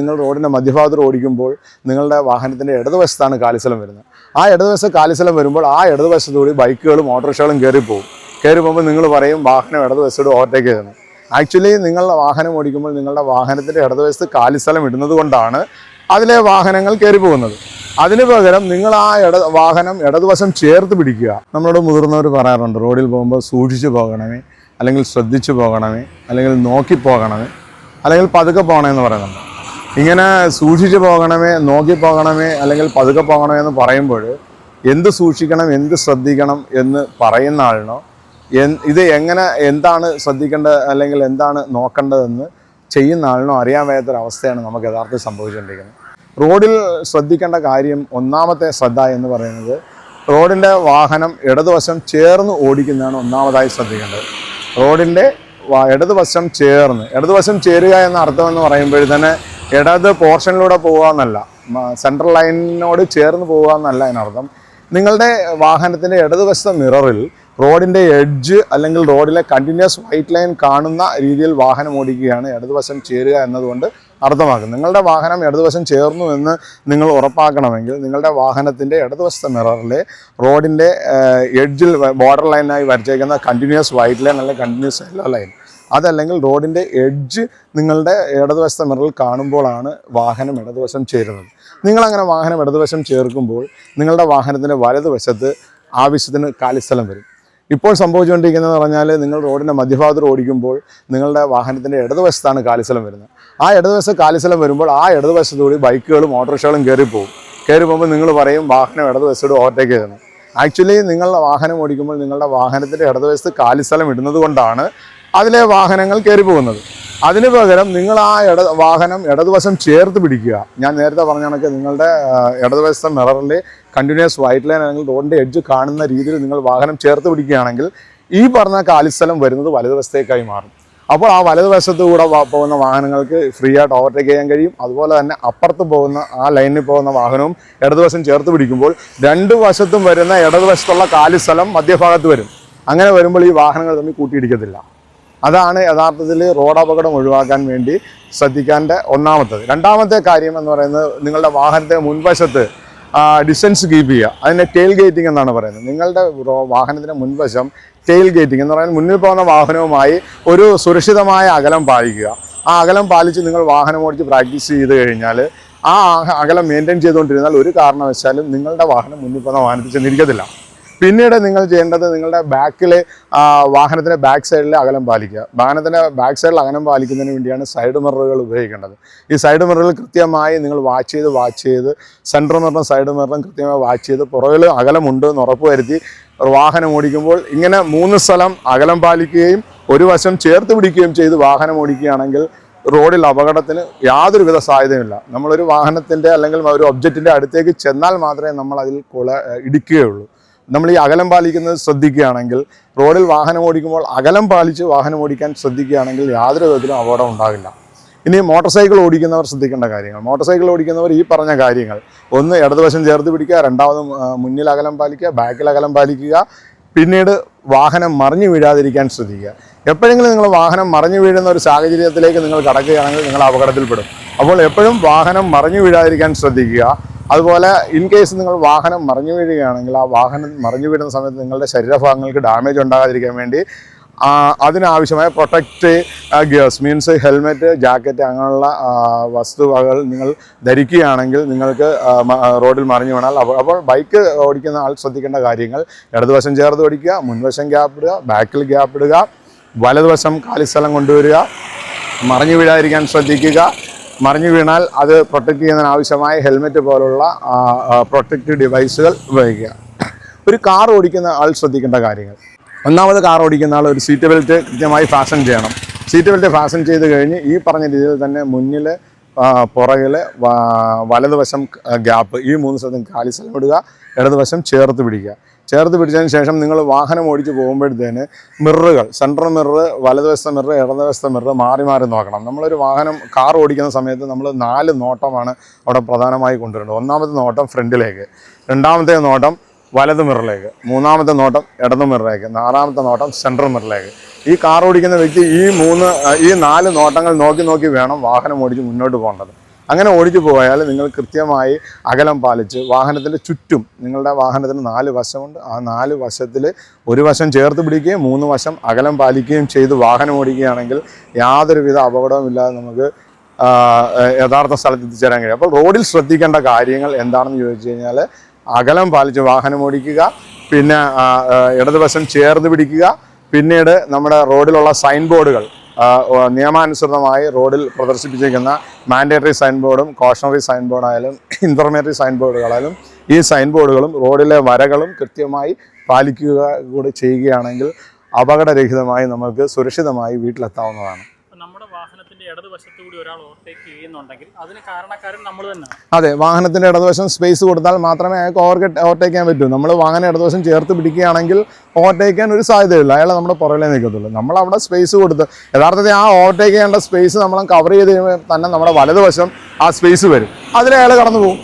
നിങ്ങൾ റോഡിന്റെ മധ്യഭാഗത്ത് ഓടിക്കുമ്പോൾ നിങ്ങളുടെ വാഹനത്തിന്റെ ഇടതുവശത്താണ് കാലിസ്ഥലം വരുന്നത്. ആ ഇടതുവശത്ത് കാലിസ്ഥലം വരുമ്പോൾ ആ ഇടതുവശത്തുകൂടി ബൈക്കുകളും ഓട്ടോറിക്ഷകളും കയറി പോകും. കയറി പോകുമ്പോൾ നിങ്ങൾ പറയും വാഹനം ഇടതുവശത്തോട് ഓവർടേക്ക് ചെയ്യുന്നു. ആക്ച്വലി നിങ്ങളുടെ വാഹനം ഓടിക്കുമ്പോൾ നിങ്ങളുടെ വാഹനത്തിന്റെ ഇടതുവശത്ത് കാലിസ്ഥലം ഇടുന്നത് കൊണ്ടാണ് അതിലെ വാഹനങ്ങൾ കയറി പോകുന്നത്. അതിന് പകരം നിങ്ങൾ ആ ഇട വാഹനം ഇടതുവശം ചേർത്ത് പിടിക്കുക. നമ്മളോട് മുതിർന്നവർ പറയാറുണ്ട് റോഡിൽ പോകുമ്പോൾ സൂക്ഷിച്ച് പോകണമേ അല്ലെങ്കിൽ ശ്രദ്ധിച്ചു പോകണമേ അല്ലെങ്കിൽ നോക്കി പോകണമേ അല്ലെങ്കിൽ പതുക്കെ പോകണമെന്ന് പറയുന്നുണ്ട്. ഇങ്ങനെ സൂക്ഷിച്ചു പോകണമേ നോക്കി പോകണമേ അല്ലെങ്കിൽ പതുക്കെ പോകണമേ എന്ന് പറയുമ്പോൾ എന്ത് സൂക്ഷിക്കണം എന്ത് ശ്രദ്ധിക്കണം എന്ന് പറയുന്ന ആളിനോ ഇത് എങ്ങനെ എന്താണ് ശ്രദ്ധിക്കേണ്ടത് അല്ലെങ്കിൽ എന്താണ് നോക്കേണ്ടതെന്ന് ചെയ്യുന്ന ആളിനോ അറിയാൻ വയ്യാത്തൊരവസ്ഥയാണ് നമുക്ക് യഥാർത്ഥത്തിൽ സംഭവിച്ചുകൊണ്ടിരിക്കുന്നത്. റോഡിൽ ശ്രദ്ധിക്കേണ്ട കാര്യം ഒന്നാമത്തെ ശ്രദ്ധ എന്ന് പറയുന്നത് റോഡിന്റെ വാഹനം ഇടതുവശം ചേർന്ന് ഓടിക്കുന്നതാണ് ഒന്നാമതായി ശ്രദ്ധിക്കേണ്ടത്. റോഡിന്റെ ഇടതുവശം ചേർന്ന് ഇടതുവശം ചേരുക എന്ന അർത്ഥം എന്ന് പറയുമ്പോൾ തന്നെ ഇടത് പോർഷനിലൂടെ പോകുക എന്നല്ല സെൻട്രൽ ലൈനിനോട് ചേർന്ന് പോകുക എന്നല്ല അതിനർത്ഥം. നിങ്ങളുടെ വാഹനത്തിന്റെ ഇടതുവശത്തെ മിററിൽ റോഡിന്റെ എഡ്ജ് അല്ലെങ്കിൽ റോഡിലെ കണ്ടിന്യൂസ് വൈറ്റ് ലൈൻ കാണുന്ന രീതിയിൽ വാഹനം ഓടിക്കുകയാണ് ഇടതുവശം ചേരുക എന്നതുകൊണ്ട് അർത്ഥമാക്കും നിങ്ങളുടെ വാഹനം ഇടതുവശം ചേർന്നു എന്ന് നിങ്ങൾ ഉറപ്പാക്കണമെങ്കിൽ നിങ്ങളുടെ വാഹനത്തിന്റെ ഇടതുവശത്തെ മിററിലെ റോഡിന്റെ എഡ്ജിൽ ബോർഡർ ലൈനായി വരച്ചേക്കുന്ന കണ്ടിന്യൂസ് വൈറ്റ് ലൈൻ അല്ലെങ്കിൽ കണ്ടിന്യൂസ് യെല്ലോ ലൈൻ. അതല്ലെങ്കിൽ റോഡിന്റെ എഡ്ജ് നിങ്ങളുടെ ഇടതുവശത്തെ മിററിൽ കാണുമ്പോഴാണ് വാഹനം ഇടതുവശം ചേരുന്നത്. നിങ്ങളങ്ങനെ വാഹനം ഇടതുവശം ചേർക്കുമ്പോൾ നിങ്ങളുടെ വാഹനത്തിന്റെ വലതുവശത്ത് ആവശ്യത്തിന് കാലിസ്ഥലം വരും. ഇപ്പോൾ സംഭവിച്ചുകൊണ്ടിരിക്കുന്നത് പറഞ്ഞാൽ നിങ്ങൾ റോഡിന്റെ മധ്യഭാഗത്ത് ഓടിക്കുമ്പോൾ നിങ്ങളുടെ വാഹനത്തിന്റെ ഇടതുവശത്താണ് കാലിസ്ഥലം വരുന്നത്. ആ ഇടതുവശത്ത് കാലിസ്ഥലം വരുമ്പോൾ ആ ഇടതുവശത്തുകൂടി ബൈക്കുകളും ഓട്ടോറിക്ഷകളും കയറി പോകും കയറി പോകുമ്പോൾ നിങ്ങൾ പറയും വാഹനം ഇടതുവശത്തോട് ഓവർടേക്ക് ചെയ്യണം. ആക്ച്വലി നിങ്ങളുടെ വാഹനം ഓടിക്കുമ്പോൾ നിങ്ങളുടെ വാഹനത്തിന്റെ ഇടതുവശത്ത് കാലിസ്ഥലം ഇടുന്നത് കൊണ്ടാണ് അതിലെ വാഹനങ്ങൾ കയറി പോകുന്നത് അതിന് പകരം നിങ്ങൾ ആ ഇട വാഹനം ഇടതുവശം ചേർത്ത് പിടിക്കുക. ഞാൻ നേരത്തെ പറഞ്ഞ കണക്ക് നിങ്ങളുടെ ഇടതുവശത്തെ മിററിൽ കണ്ടിന്യൂസ് വൈറ്റ് ലൈൻ അല്ലെങ്കിൽ റോഡിന്റെ എഡ്ജ് കാണുന്ന രീതിയിൽ നിങ്ങൾ വാഹനം ചേർത്ത് പിടിക്കുകയാണെങ്കിൽ ഈ പറഞ്ഞ കാലിസ്ഥലം വരുന്നത് വലതുവശത്തേക്കായി മാറും. അപ്പോൾ ആ വലതുവശത്ത് കൂടെ പോകുന്ന വാഹനങ്ങൾക്ക് ഫ്രീ ആയിട്ട് ഓവർടേക്ക് ചെയ്യാൻ കഴിയും. അതുപോലെ തന്നെ അപ്പുറത്ത് പോകുന്ന ആ ലൈനിൽ പോകുന്ന വാഹനവും ഇടതുവശം ചേർത്ത് പിടിക്കുമ്പോൾ രണ്ട് വശത്തും വരുന്ന ഇടതുവശത്തുള്ള കാലിസ്ഥലം മധ്യഭാഗത്ത് വരും. അങ്ങനെ വരുമ്പോൾ ഈ വാഹനങ്ങൾ തമ്മിൽ കൂട്ടിയിടിക്കത്തില്ല. അതാണ് യഥാർത്ഥത്തിൽ റോഡ് അപകടം ഒഴിവാക്കാൻ വേണ്ടി ശ്രദ്ധിക്കേണ്ട ഒന്നാമത്തത്. രണ്ടാമത്തെ കാര്യം എന്ന് പറയുന്നത് നിങ്ങളുടെ വാഹനത്തെ മുൻവശത്ത് ഡിസ്റ്റൻസ് കീപ്പ് ചെയ്യുക. അതിനെ ടെയിൽ ഗേറ്റിംഗ് എന്നാണ് പറയുന്നത്. നിങ്ങളുടെ വാഹനത്തിന്റെ മുൻവശം ടെയിൽ ഗേറ്റിംഗ് എന്ന് പറയുന്നത് മുന്നിൽ പോകുന്ന വാഹനവുമായി ഒരു സുരക്ഷിതമായ അകലം പാലിക്കുക. ആ അകലം പാലിച്ച് നിങ്ങൾ വാഹനം ഓടിച്ച് പ്രാക്ടീസ് ചെയ്ത് കഴിഞ്ഞാൽ ആ അകലം മെയിന്റെയിൻ ചെയ്തുകൊണ്ടിരുന്നാൽ ഒരു കാരണവശാലും നിങ്ങളുടെ വാഹനം മുന്നിൽ പോകുന്ന വാഹനത്തിൽ ചെന്നിരിക്കത്തില്ല. പിന്നീട് നിങ്ങൾ ചെയ്യേണ്ടത് നിങ്ങളുടെ ബാക്കിലെ വാഹനത്തിന്റെ ബാക്ക് സൈഡിൽ അകലം പാലിക്കുക. വാഹനത്തിന്റെ ബാക്ക് സൈഡിൽ അകലം പാലിക്കുന്നതിന് വേണ്ടിയാണ് സൈഡ് മിററുകൾ ഉപയോഗിക്കേണ്ടത്. ഈ സൈഡ് മിററുകൾ കൃത്യമായി നിങ്ങൾ വാച്ച് ചെയ്ത് വാച്ച് ചെയ്ത് സെൻട്രൽ മിററും സൈഡ് മിററും കൃത്യമായി വാച്ച് ചെയ്ത് പുറകിൽ അകലമുണ്ട് എന്ന് ഉറപ്പുവരുത്തി വാഹനം ഓടിക്കുമ്പോൾ ഇങ്ങനെ മൂന്ന് സ്ഥലം അകലം പാലിക്കുകയും ഒരു വശം ചേർത്ത് പിടിക്കുകയും ചെയ്ത് വാഹനം ഓടിക്കുകയാണെങ്കിൽ റോഡിൽ അപകടത്തിന് യാതൊരുവിധ സാധ്യതയുമില്ല. നമ്മളൊരു വാഹനത്തിന്റെ അല്ലെങ്കിൽ ഒരു ഒബ്ജക്റ്റിന്റെ അടുത്തേക്ക് ചെന്നാൽ മാത്രമേ നമ്മൾ അതിൽ കൊള ഇടിക്കുകയുള്ളൂ. നമ്മൾ ഈ അകലം പാലിക്കുന്നത് ശ്രദ്ധിക്കുകയാണെങ്കിൽ റോഡിൽ വാഹനം ഓടിക്കുമ്പോൾ അകലം പാലിച്ച് വാഹനം ഓടിക്കാൻ ശ്രദ്ധിക്കുകയാണെങ്കിൽ യാതൊരു വിധത്തിലും അപകടം ഉണ്ടാകില്ല. ഇനി മോട്ടോർ സൈക്കിൾ ഓടിക്കുന്നവർ ശ്രദ്ധിക്കേണ്ട കാര്യങ്ങൾ. മോട്ടോർ സൈക്കിൾ ഓടിക്കുന്നവർ ഈ പറഞ്ഞ കാര്യങ്ങൾ. ഒന്ന് ഇടതുവശം ചേർത്ത് പിടിക്കുക രണ്ടാമത് മുന്നിൽ അകലം പാലിക്കുക ബാക്കിൽ അകലം പാലിക്കുക പിന്നീട് വാഹനം മറിഞ്ഞു വീഴാതിരിക്കാൻ ശ്രദ്ധിക്കുക. എപ്പോഴെങ്കിലും നിങ്ങൾ വാഹനം മറിഞ്ഞു വീഴുന്ന ഒരു സാഹചര്യത്തിലേക്ക് നിങ്ങൾ കടക്കുകയാണെങ്കിൽ നിങ്ങൾ അപകടത്തിൽപ്പെടും. അപ്പോൾ എപ്പോഴും വാഹനം മറിഞ്ഞു വീഴാതിരിക്കാൻ ശ്രദ്ധിക്കുക. അതുപോലെ ഇൻ കേസ് നിങ്ങൾ വാഹനം മറിഞ്ഞു വീഴുകയാണെങ്കിൽ ആ വാഹനം മറിഞ്ഞു വീഴുന്ന സമയത്ത് നിങ്ങളുടെ ശരീരഭാഗങ്ങൾക്ക് ഡാമേജ് ഉണ്ടാകാതിരിക്കാൻ വേണ്ടി അതിനാവശ്യമായ protect gears means helmet jacket അങ്ങനെയുള്ള വസ്തുവകൾ നിങ്ങൾ ധരിക്കുകയാണെങ്കിൽ നിങ്ങൾക്ക് റോഡിൽ മറിഞ്ഞു വീണാൽ അപ്പോൾ ബൈക്ക് ഓടിക്കുന്ന ആൾ ശ്രദ്ധിക്കേണ്ട കാര്യങ്ങൾ ഇടതുവശം ചേർത്ത് ഓടിക്കുക മുൻവശം ഗ്യാപ്പ് ഇടുക ബാക്കിൽ ഗ്യാപ്പ് ഇടുക വലതുവശം കാലിസ്ഥലം കൊണ്ടുവരിക മറിഞ്ഞു വീഴാതിരിക്കാൻ ശ്രദ്ധിക്കുക മറിഞ്ഞു വീണാൽ അത് പ്രൊട്ടക്ട് ചെയ്യുന്നതിന് ആവശ്യമായ ഹെൽമെറ്റ് പോലുള്ള പ്രൊട്ടക്റ്റീവ് ഡിവൈസുകൾ ഉപയോഗിക്കുക. ഒരു കാർ ഓടിക്കുന്ന ആൾ ശ്രദ്ധിക്കേണ്ട കാര്യങ്ങൾ. ഒന്നാമത് കാർ ഓടിക്കുന്ന ആൾ ഒരു സീറ്റ് ബെൽറ്റ് കൃത്യമായി ഫാഷൻ ചെയ്യണം. സീറ്റ് ബെൽറ്റ് ഫാഷൻ ചെയ്ത് കഴിഞ്ഞ് ഈ പറഞ്ഞ രീതിയിൽ തന്നെ മുന്നിൽ പുറകിൽ വലതുവശം ഗ്യാപ്പ് ഈ മൂന്ന് സ്ഥലത്തും കാലി സ്ഥലം ഇടുക ഇടതുവശം ചേർത്ത് പിടിക്കുക. ചേർത്ത് പിടിച്ചതിന് ശേഷം നിങ്ങൾ വാഹനം ഓടിച്ച് പോകുമ്പോഴത്തേന് മിററുകൾ സെൻട്രൽ മിറർ വലതുവശത്തെ മിറർ ഇടതുവശത്തെ മിറർ മാറി മാറി നോക്കണം. നമ്മളൊരു വാഹനം കാർ ഓടിക്കുന്ന സമയത്ത് നമ്മൾ നാല് നോട്ടമാണ് അവിടെ പ്രധാനമായി കൊണ്ടുവരേണ്ടത് ഒന്നാമത്തെ നോട്ടം ഫ്രണ്ടിലേക്ക് രണ്ടാമത്തെ നോട്ടം വലത് മിററിലേക്ക് മൂന്നാമത്തെ നോട്ടം ഇടത് മിററിലേക്ക് നാലാമത്തെ നോട്ടം സെൻട്രൽ മിററിലേക്ക് ഈ കാർ ഓടിക്കുന്ന വ്യക്തി ഈ മൂന്ന് ഈ നാല് നോട്ടങ്ങൾ നോക്കി നോക്കി വേണം വാഹനം ഓടിച്ച് മുന്നോട്ട് പോകേണ്ടത്. അങ്ങനെ ഓടിച്ചു പോയാൽ നിങ്ങൾ കൃത്യമായി അകലം പാലിച്ച് വാഹനത്തിന്റെ ചുറ്റും നിങ്ങളുടെ വാഹനത്തിന് നാല് വശമുണ്ട്. ആ നാല് വശത്തിൽ ഒരു വശം ചേർത്ത് പിടിക്കുകയും മൂന്ന് വശം അകലം പാലിക്കുകയും ചെയ്ത് വാഹനം ഓടിക്കുകയാണെങ്കിൽ യാതൊരുവിധ അപകടവുമില്ലാതെ നമുക്ക് യഥാർത്ഥ സ്ഥലത്ത് എത്തിച്ചേരാൻ കഴിയും. അപ്പോൾ റോഡിൽ ശ്രദ്ധിക്കേണ്ട കാര്യങ്ങൾ എന്താണെന്ന് ചോദിച്ചു കഴിഞ്ഞാൽ അകലം പാലിച്ച് വാഹനം ഓടിക്കുക പിന്നെ ഇടതുവശം ചേർന്ന് പിടിക്കുക പിന്നീട് നമ്മുടെ റോഡിലുള്ള സൈൻ ബോർഡുകൾ നിയമാനുസൃതമായി റോഡിൽ പ്രദർശിപ്പിച്ചിരിക്കുന്ന മാൻഡേറ്ററി സൈൻ ബോർഡും കോഷണറി സൈൻ ബോർഡായാലും ഇൻഫർമേറ്ററി സൈൻ ബോർഡുകളായാലും ഈ സൈൻ ബോർഡുകളും റോഡിലെ വരകളും കൃത്യമായി പാലിക്കുക കൂടി ചെയ്യുകയാണെങ്കിൽ അപകടരഹിതമായി നമുക്ക് സുരക്ഷിതമായി വീട്ടിലെത്താവുന്നതാണ്. വാഹനത്തിന്റെ ഇടതുവശത്ത് കൂടി ഒരാൾ ഓവർടേക്ക് ചെയ്യുന്നുണ്ടെങ്കിൽ അതിന് കാരണക്കാരൻ നമ്മൾ തന്നെയാണ്. അതെ വാഹനത്തിന്റെ ഇടതുവശം സ്പേസ് കൊടുത്താൽ മാത്രമേ അയാൾക്ക് ഓവർഗെറ്റ് ഓവർടേക്ക് ചെയ്യാൻ പറ്റൂ. നമ്മൾ വാഹനം ഇടതുവശം ചേർത്ത് പിടിക്കുകയാണെങ്കിൽ ഓവർടേക്ക് ചെയ്യാൻ ഒരു സാധ്യതയില്ല. അയാൾ നമ്മുടെ പുറകിലേ നിൽക്കത്തുള്ളൂ. നമ്മൾ അവിടെ സ്പേസ് കൊടുത്ത് യഥാർത്ഥത്തിൽ ആ ഓവർടേക്ക് ചെയ്യേണ്ട സ്പേസ് നമ്മൾ കവർ ചെയ്ത് തന്നെ നമ്മുടെ വലതുവശം ആ സ്പേസ് വരും. അതിൽ അയാൾ കടന്നു പോകും